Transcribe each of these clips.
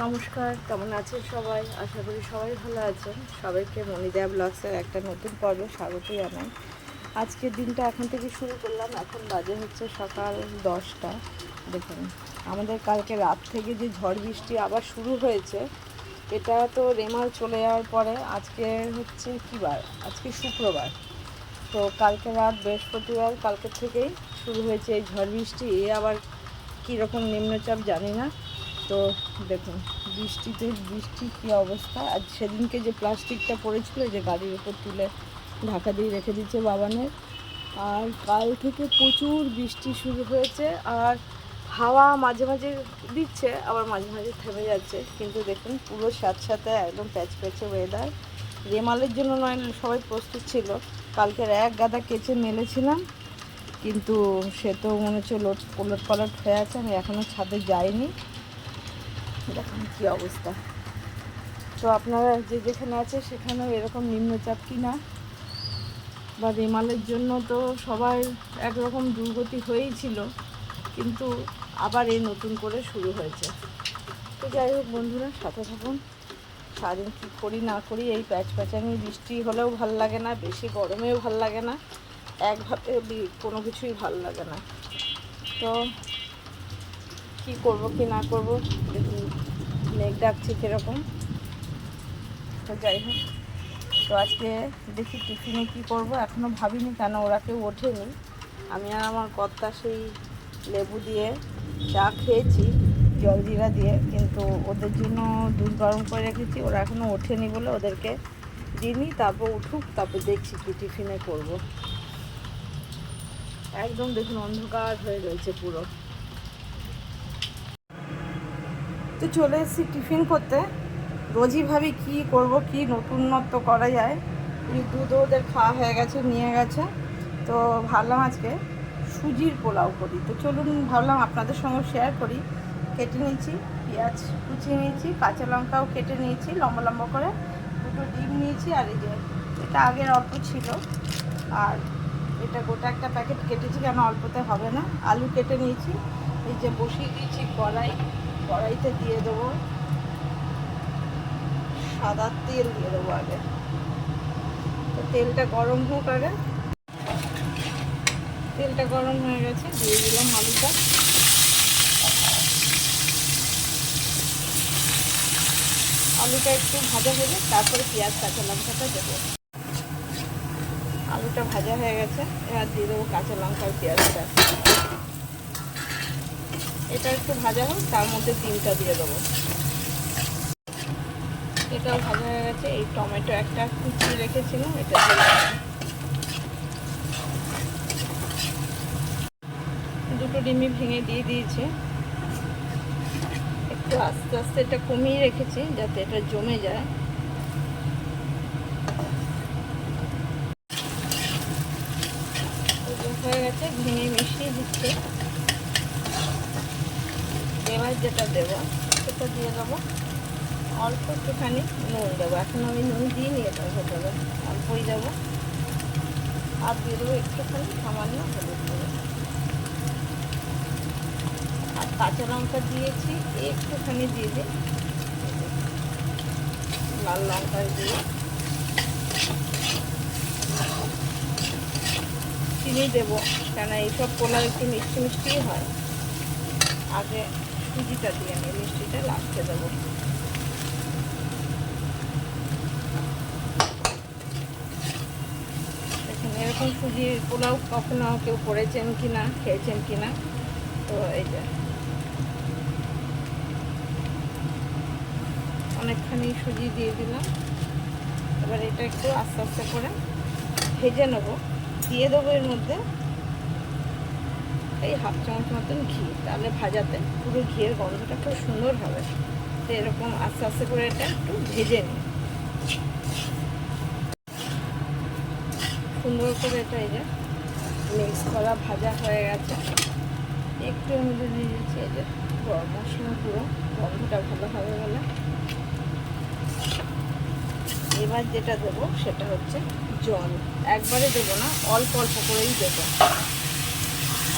নমস্কার, কেমন আছেন সবাই? আশা করি সবাই ভালো আছেন। সবাইকে মণিদেয়া ব্লগসের একটা নতুন পর্বে স্বাগত জানাই। আজকের দিনটা এখন থেকে শুরু করলাম। এখন বাজে হচ্ছে সকাল দশটা। দেখুন, আমাদের কালকে রাত থেকে যে ঝড় বৃষ্টি আবার শুরু হয়েছে, এটা তো রেমাল চলে যাওয়ার পরে আজকে হচ্ছে কী বার? আজকে শুক্রবার। তো কালকে রাত বৃহস্পতিবার, কালকে থেকেই শুরু হয়েছে এই ঝড় বৃষ্টি। এ আবার কীরকম নিম্নচাপ জানি না। তো দেখুন, বৃষ্টিতে বৃষ্টি কী অবস্থা? আর সেদিনকে যে প্লাস্টিকটা পড়েছিল যে গাড়ির উপর তুলে ঢাকা দিয়ে রেখে দিচ্ছে বাবানের। আর কাল থেকে প্রচুর বৃষ্টি শুরু হয়েছে, আর হাওয়া মাঝে মাঝে দিচ্ছে, আবার মাঝে মাঝে থেমে যাচ্ছে। কিন্তু দেখুন, পুরো সাথে একদম প্যাচ প্যাচে ওয়েদার রেমালের জন্য নয়, সবাই প্রস্তুত ছিল। কালকের এক গাদা কেচে মেলেছিলাম, কিন্তু সে তো মনে হচ্ছে লোট পলট পালট হয়ে আছে, আমি এখনও ছাদে যাইনি। দেখুন কী অবস্থা? তো আপনারা যে যেখানে আছে সেখানেও এরকম নিম্নচাপ কি না? বা রেমালের জন্য তো সবাই একরকম দুর্গতি হয়েই ছিল, কিন্তু আবার এই নতুন করে শুরু হয়েছে। তো যাই হোক বন্ধুরা, সাথে থাকুন। সারাদিন কী করি না করি, এই প্যাচ প্যাচানি বৃষ্টি হলেও ভালো লাগে না, বেশি গরমেও ভালো লাগে না, একভাবে কোনো কিছুই ভালো লাগে না। তো কি করব কি না করব, দেখুন। মেঘ ডাকছে কীরকম। তো যাই হোক, তো আজকে দেখি টিফিনে কি করব এখনও ভাবিনি কেন ওরা কেউ ওঠেনি। আমি আর আমার কর্তা সেই লেবু দিয়ে চা খেয়েছি জলজিরা দিয়ে, কিন্তু ওদের জন্য দুধ গরম করে রেখেছি, ওরা এখনও ওঠেনি বলে ওদেরকে দিইনি, তারপর উঠুক, তারপর দেখছি কি টিফিনে করব। একদম দেখুন অন্ধকার হয়ে রয়েছে পুরো। তো চলে এসেছি টিফিন করতে। রোজই ভাবি কি করব, কি নতুনত্ব করা যায়। দুধও ওদের খাওয়া হয়ে গেছে, নিয়ে গেছে। তো ভাবলাম আজকে সুজির পোলাও করি। তো চলুন ভাবলাম আপনাদের সঙ্গে শেয়ার করি। কেটে নিয়েছি, পেঁয়াজ কুচিয়ে নিয়েছি, কাঁচা লঙ্কাও কেটে নিয়েছি, লম্বা লম্বা করে দুটো ডিম নিয়েছি আর এই যে এটা আগের অল্প ছিল। আর এটা গোটা একটা প্যাকেট কেটেছি কেন অল্পতে হবে না। আলু কেটে নিয়েছি, এই যে বসিয়ে দিয়েছি কড়াই। কড়াইতে দিয়ে দেবো। সাদা তেল দিয়ে দেবো আগে। তো তেলটা গরম হোক আগে। তেলটা গরম হয়ে গেছে, দিয়ে দিলাম আলুটা। আলুটা একটু ভাজা হলে তারপরে পেঁয়াজ, কাঁচা লঙ্কাটা দেবো। আলুটা ভাজা হয়ে গেছে, এবার দিয়ে দেবো কাঁচা লঙ্কা পেঁয়াজটা। এটা একটু ভাজা হোক, তার মধ্যে ডিমটা দিয়ে দেবো। এটাও ভাজা হয়ে গেছে। এই টমেটো একটা কুচিয়ে রেখেছিলাম, এটা দুটো ডিমি ভেঙে দিয়ে দিয়েছে। একটু আস্তে আস্তে এটা কমিয়ে রেখেছি, যাতে এটা জমে যায়। হয়ে গেছে, ভেঙে মিশিয়ে দিচ্ছে। এবার যেটা দেবো, সেটা দিয়ে দেবো। অল্প একটুখানি নুন দেবো। এখন আমি নুন দিয়ে নিয়ে দেবো হবে অল্পই দেবো। আর দিয়ে দেবো একটুখানি সামান্য হলুদ দেবো আর কাঁচা লঙ্কা দিয়েছি, একটুখানি দিয়ে দিই। লাল লঙ্কা দিয়ে। চিনি দেবো কেন এইসব পোলাও একটু মিষ্টি মিষ্টিই হয়। আগে সুজিটা দিয়ে নিই মিষ্টিটা লাস্টে দেবো। দেখুন, এরকম সুজি পোলাও কখনো কেউ করেছেন কি না খেয়েছেন কি না তো এই যে। অনেকখানি সুজি দিয়ে দিলাম। এবার এটা একটু আস্তে আস্তে করে ভেজে নেব। দিয়ে দেবো এর মধ্যে এই হাফ চামচ মতন ঘি, তাহলে ভাজাতে পুরো ঘিয়ের গন্ধটা খুব সুন্দর হবে। তো এরকম আস্তে আস্তে করে এটা একটু ভেজে নিই সুন্দর করে এটা এই যে মিক্স করা, ভাজা হয়ে গেছে। একটু আমি দিয়ে এই যে গরম মশলা পুরো গন্ধটা ভালো হবে বলে। এবার যেটা দেবো সেটা হচ্ছে জল। একবারে দেবো না, অল্প অল্প করেই দেবো।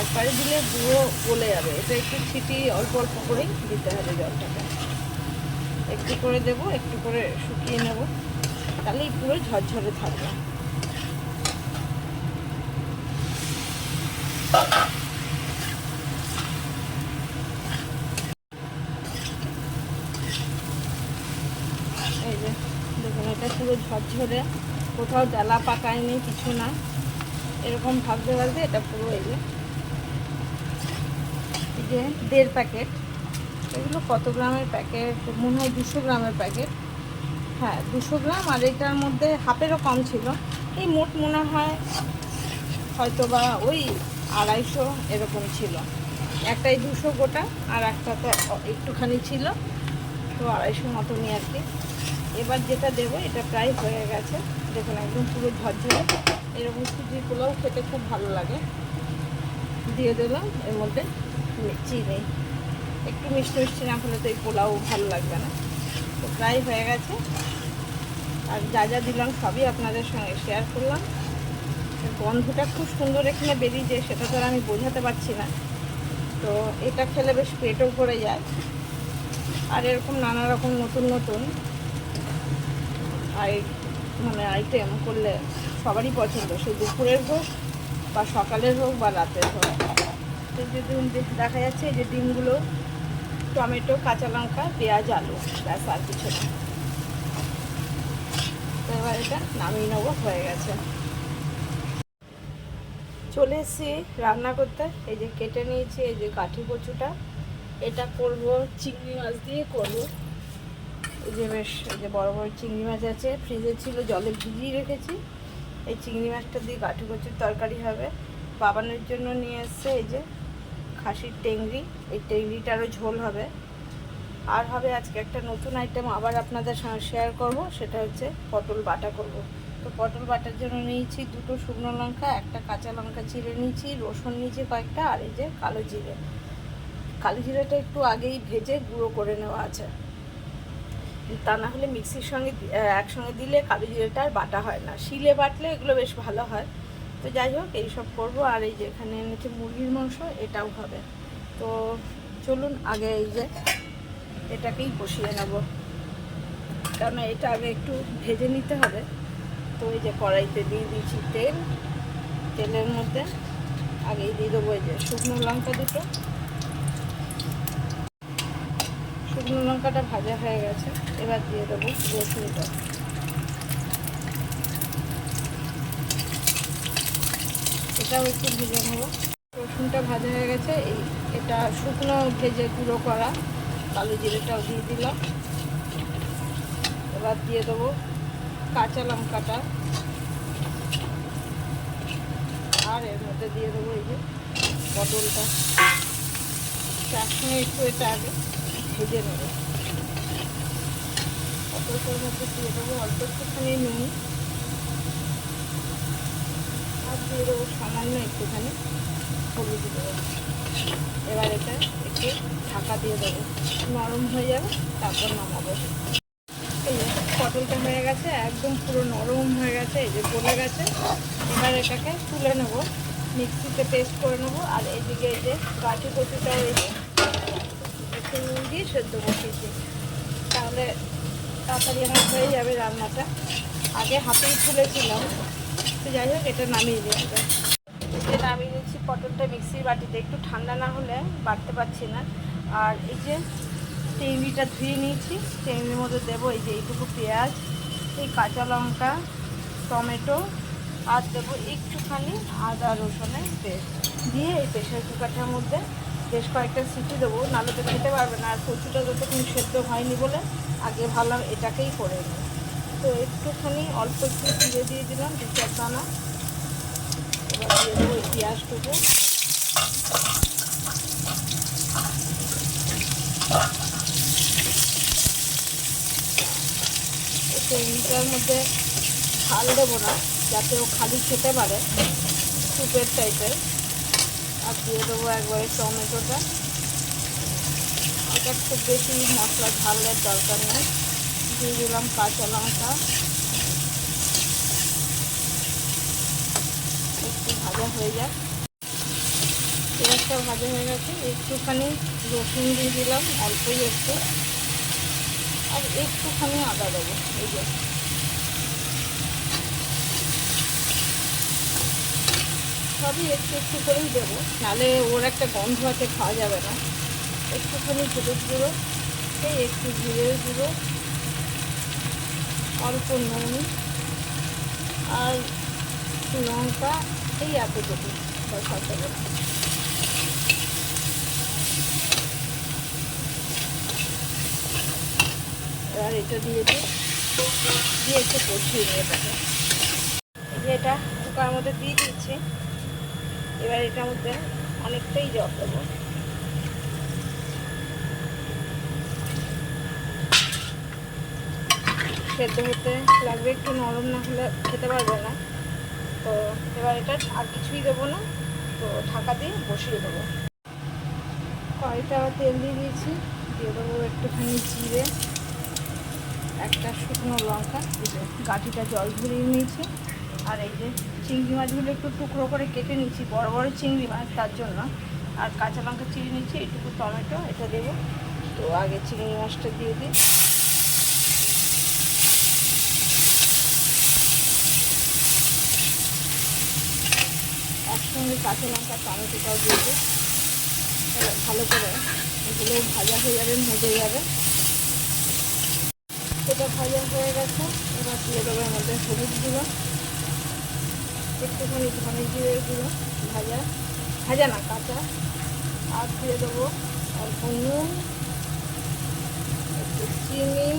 একবারে দিলে পুরো গলে যাবে। এটা একটু ছিটি অল্প অল্প করেই দিতে হবে জলটাকে। একটু করে দেব, একটু করে শুকিয়ে নেব। তাহলেই পুরো ঝরঝরে থাকবে। এই যে, দেখুন, এটা পুরো ঝরঝরে। কোথাও জ্বালা পাকায়নি, কিছু না। এরকম ভাবতে ভাবতে এটা পুরো এই যে যে দেড় প্যাকেট, এগুলো কত গ্রামের প্যাকেট? মনে হয় দুশো গ্রামের প্যাকেট। হ্যাঁ দুশো গ্রাম আর এটার মধ্যে হাফেরও কম ছিল। এই মোট মনে হয় হয়তো বা ওই আড়াইশো এরকম ছিল। একটাই দুশো গোটা আর একটা তো একটুখানি ছিল। তো আড়াইশো মতনই আর কি। এবার যেটা দেবো, এটা প্রায় হয়ে গেছে। দেখুন, একদম পুরো ঝরঝরে। এরকম সুজির পোলাও খেতে খুব ভালো লাগে। দিয়ে দিলাম এর মধ্যে। চিনি একটু মিষ্টি মিষ্টি না হলে তো এই পোলাও ভালো লাগবে না। তো প্রায় হয়ে গেছে। আর যা যা দিলাম সবই আপনাদের সঙ্গে শেয়ার করলাম। গন্ধটা খুব সুন্দর এখানে বেরিয়েছে, সেটা তো আমি বোঝাতে পারছি না। তো এটা খেলে বেশ পেটও ভরে যায়। আর এরকম নানা রকম নতুন নতুন আই মানে আইটেম করলে সবারই পছন্দ। সে দুপুরের হোক বা সকালের হোক বা রাতের হোক। দেখা যাচ্ছে এই যে ডিমগুলো, টমেটো, কাঁচা লঙ্কা, পেঁয়াজ, আলু, ব্যাস আর কিছু না। এবার এটা নামিয়ে নেব, হয়ে গেছে। চলে এসেছি রান্না করতে। এই যে কেটে নিয়েছি, এই যে কাঠি কচুটা। এটা করব চিংড়ি মাছ দিয়ে করব। এই যে বেশ, এই যে বড় বড় চিংড়ি মাছ আছে। ফ্রিজে ছিল, জলে ভিজিয়ে রেখেছি। এই চিংড়ি মাছটা দিয়ে কাঠি কচুর তরকারি হবে। বাবানের জন্য নিয়ে এসছে, এই যে খাসির টেংরি, এই টেংরিটারও ঝোল হবে। আর হবে আজকে একটা নতুন আইটেম আবার আপনাদের শেয়ার করব, সেটা হচ্ছে পটল বাটা করব। তো পটল বাটার জন্য নিয়েছি দুটো শুকনো লঙ্কা, একটা কাঁচা লঙ্কা চিড়ে নিয়েছি, রসুন নিয়েছি কয়েকটা, আর এই যে কালো জিরে। কালো জিরেটা একটু আগেই ভেজে গুঁড়ো করে নেওয়া আছে। তা না হলে মিক্সির সঙ্গে একসঙ্গে দিলে কালো জিরেটা আর বাটা হয় না। শিলে বাটলে এগুলো বেশ ভালো হয়। তো যাই হোক এইসব করব। আর এই যে এখানে এনেছে মুরগির মাংস, এটাও হবে। তো চলুন, আগে এই যে এটাকেই বসিয়ে নেব। কারণ এটা আগে একটু ভেজে নিতে হবে। তো এই যে কড়াইতে দিয়ে দিয়েছি তেল। তেলের মধ্যে আগেই দিয়ে দেবো এই যে শুকনো লঙ্কা দুটো। শুকনো লঙ্কাটা ভাজা হয়ে গেছে। এবার দিয়ে দেবো রসুনটা। এটাও একটু ভেজে নেব। রসুনটা ভাজা হয়ে গেছে। এটা শুকনো ভেজে গুঁড়ো করা। কালো জিরেটাও দিয়ে দিলাম। এবার দিয়ে দেবো কাঁচা লঙ্কাটা। আর এর মধ্যে দিয়ে দেবো এই যে পটলটা। তার সঙ্গে একটু এটা আগে ভেজে নেব। পটলটার মধ্যে দিয়ে দেবো অল্প একটুখানি নুন। দিয়ে দেবো সামান্য একটুখানি হলুদ দেবো এবার এটা একটু ঢাকা দিয়ে দেবো। নরম হয়ে যাবে, তারপর নামাবো। এই পটলটা হয়ে গেছে, একদম পুরো নরম হয়ে গেছে, এই যে গলে গেছে। এবার এটাকে তুলে নেব, মিক্সিতে পেস্ট করে নেব, আর এদিকে এই যে গাঠি কচুটাও এই যে একটু নুন দিয়ে সেদ্ধ বসিয়েছি। তাহলে তাড়াতাড়ি আমার হয়ে যাবে রান্নাটা। আগে হাতেই তুলেছিলাম। তো যাই হোক, এটা নামিয়ে দেওয়া যায় এটা নামিয়ে নিচ্ছি পটলটা মিক্সির বাটিতে। একটু ঠান্ডা না হলে বাটতে পারছি না। আর এই যে টেংরিটা ধুয়ে নিয়েছি টেংরির মধ্যে দেবো এই যে এইটুকু পেঁয়াজ, এই কাঁচা লঙ্কা, টমেটো, আর দেবো একটুখানি আদা রসুনের পেস্ট। দিয়ে এই প্রেশার কুকারটার মধ্যে বেশ কয়েকটা সিটি দেবো, নাহলে তো খেতে পারবে না। আর কচুটা যতক্ষণ সেদ্ধ হয়নি বলে আগে ভাবলাম এটাকেই করে নিই তো একটুখানি অল্প একটু জিরে দিয়ে দিলাম, দু চার দানা। এবার দিয়ে দেবো এই পেঁয়াজটুকু। টেবিলটার মধ্যে ঝাল দেবো না, যাতে ও খালি খেতে পারে সুপের টাইপের। আর দিয়ে দেবো একবারে টমেটোটা। এটা খুব বেশি মশলা ঝালের দরকার নেই। দিয়ে দিলাম কাঁচা লঙ্কা। একটু ভাজা হয়ে যাক। পেঁয়াজটা ভাজা হয়ে গেছে। একটুখানি রসুন দিয়ে দিলাম, অল্পই একটু। আর একটুখানি আদা দেবো, এই যে। সবই একটু একটু করেই দেবো। নাহলে ওর একটা গন্ধ আছে, খাওয়া যাবে না। একটুখানি হলুদ গুঁড়ো এই একটু জিরের গুঁড়ো অল্প নুন আর লঙ্কা, এই এতটুকু আর এটা দিয়ে দিয়ে একটু কষিয়ে নিয়ে দেবো এটা কুকার মধ্যে দিয়ে দিচ্ছি এবার এটার মধ্যে অনেকটাই জল দেবো। সেদ্ধ হতে লাগবে, একটু নরম না হলে খেতে পারবে না। তো এবার এটা আর কিছুই দেবো না, তো ঢাকা দিয়ে বসিয়ে দেবো। আবার তেল দিয়ে দিয়েছি, দিয়ে দেবো একটুখানি জিরে, একটা শুকনো লঙ্কা গাঠিটা জল ভরিয়ে নিয়েছি, আর এই যে চিংড়ি মাছগুলো একটু টুকরো করে কেটে নিচ্ছি বড় বড় চিংড়ি মাছ, তার জন্য। আর কাঁচা লঙ্কা চিড়ে নিচ্ছি এইটুকু টমেটো, এটা দেবো। তো আগে চিংড়ি মাছটা দিয়ে দিই। একসঙ্গে কাঁচা লঙ্কা, টমেটোটাও দিয়ে দিই। এবার ভালো করে এগুলো ভাজা হয়ে যাবে, মজে যাবে। এটা ভাজা হয়ে গেছে। এবার দিয়ে দেবো হলুদ গুঁড়ো। একটুখানি ধনে জিরের গুঁড়ো, ভাজা। ভাজা না, কাঁচা। আর দিয়ে দেবো অল্প নুন, একটু চিনি,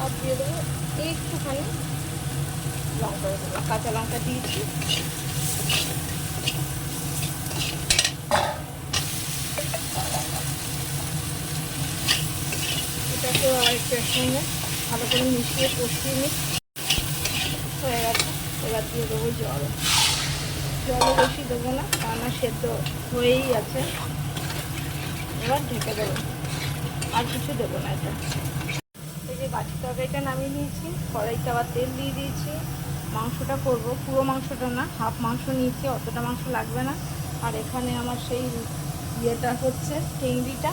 আর দিয়ে দেবো একটুখানি লঙ্কা দেবো কাঁচা লঙ্কা দিয়েছি। এটাকেও আরেকটু একসঙ্গে ভালো করে মিশিয়ে কষিয়ে নিই। হয়ে গেছে। এবার দিয়ে দেবো জল। জলও বেশি দেবো না রান্না সেদ্ধ হয়েই আছে। এবার ঢেকে দেবো। আর কিছু দেবো না এটা। এই যে বাটি তরকারিটা নামিয়ে নিয়েছি, কড়াইতে আবার তেল দিয়ে দিয়েছি। মাংসটা করব, পুরো মাংসটা না, হাফ মাংস নিয়েছি, অতটা মাংস লাগবে না। আর এখানে আমার সেই ইয়েটা হচ্ছে, চিংড়িটা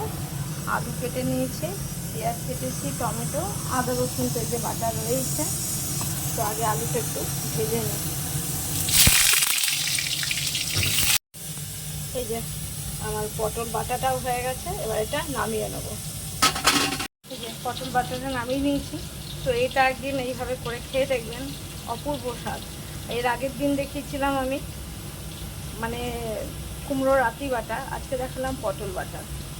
আলু কেটে নিয়েছি। পেঁয়াজ কেটেছি, টমেটো, আদা, রসুন তো যে বাটা রয়েছে। তো আগে আলুটা একটু ভেজে নিই। এই যে আমার পটল বাটাটাও হয়ে গেছে, এবার এটা নামিয়ে নেব। এই যে পটল বাটাটা নামিয়ে নিয়েছি। তো এটা একদিন এইভাবে করে খেয়ে দেখবেন, অপূর্ব স্বাদ। এর আগের দিন দেখিয়েছিলাম আমি মানে কুমড়ো রাতি বাটা, আজকে দেখালাম পটল বাটা।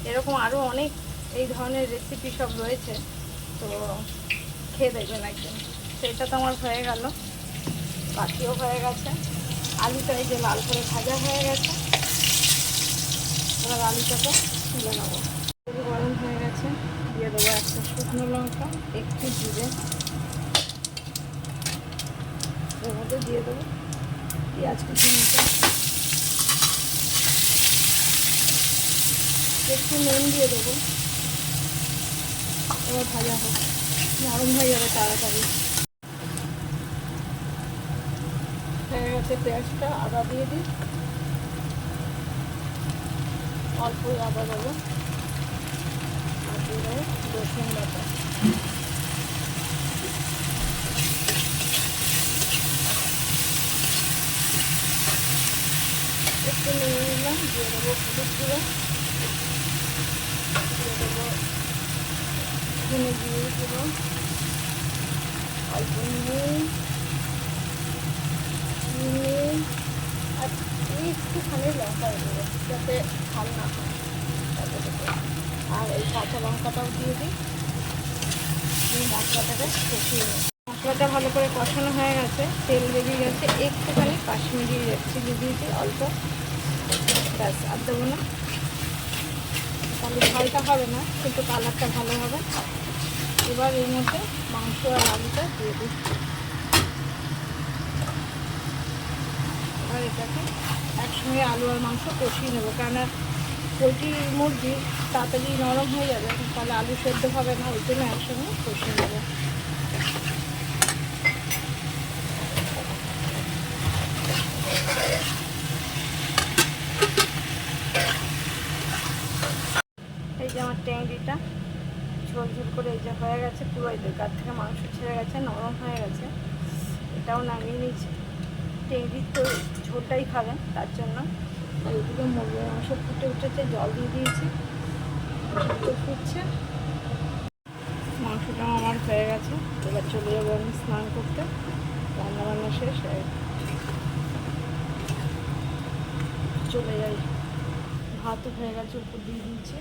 এরকম আরও অনেক এই ধরনের রেসিপি সব রয়েছে, তো খেয়ে দেখবেন একদিন। তো এটা তো আমার হয়ে গেল, বাকিও হয়ে গেছে। আলুটা এই যে লাল করে ভাজা হয়ে গেছে। এবার আলুটাকে তুলে নেব। গরম হয়ে গেছে, দিয়ে দেবো একটা শুকনো লঙ্কা, একটু জিরে। মধ্যে দিয়ে দেবো পেঁয়াজ কুচি মতো একটু নুন দিয়ে দেবো। এবার ভাজা হোক। নরম হয়ে যাবে তাড়াতাড়ি। হয়ে গেছে পেঁয়াজটা, আদা দিয়ে দিই। অল্পই আদা দেবো। আর দিয়ে দেবো রসুন বাটা। একটু নিয়ে নিলাম, দিয়ে দেবো হলুদ দিয়ে দেবো ধনে জিরে গুঁড়ো অল্প নুন চিনি আর একটুখানি লঙ্কা দেবো, যাতে ঝাল না হয়। আর এই কাঁচা লঙ্কাটাও দিয়ে দিই। দিয়ে মশলাটাকে কষিয়ে নিই মশলাটা ভালো করে কষানো হয়ে গেছে, তেল বেরিয়ে গেছে। একটুখানি কাশ্মীরি রেড চিলি দিয়েছি, অল্প। ব্যাস, আর দেবো না। তাহলে ঝালটা হবে না, কিন্তু কালারটা ভালো হবে। এবার এর মধ্যে মাংস আর আলুটা দিয়ে দিই। এবার এটাকে একসঙ্গে আলু আর মাংস কষিয়ে নেব, কেননা পোলট্রি মুরগি তাড়াতাড়ি নরম হয়ে যাবে, তাহলে আলু সেদ্ধ হবে না, ওই জন্য একসঙ্গে কষিয়ে নেব এই যে আমার ট্যাংরিটা ঝোল ঝোল করে এই যে হয়ে এই গার থেকে মাংস ছেড়ে গেছে, নরম হয়ে গেছে। এটাও নামিয়ে নিয়েছি। টেংরির তো ঝোলটাই খাবেন তার জন্য। এদিকে মুরগির মাংস ফুটে উঠেছে, জল দিয়ে দিয়েছি। ফুটছে। মাংসটা আমার হয়ে গেছে। এবার চলে যাব আমি স্নান করতে। রান্না বান্না শেষ, এই। চলে যাই। ভাতও হয়ে গেছে, উপর দিয়ে দিয়েছি।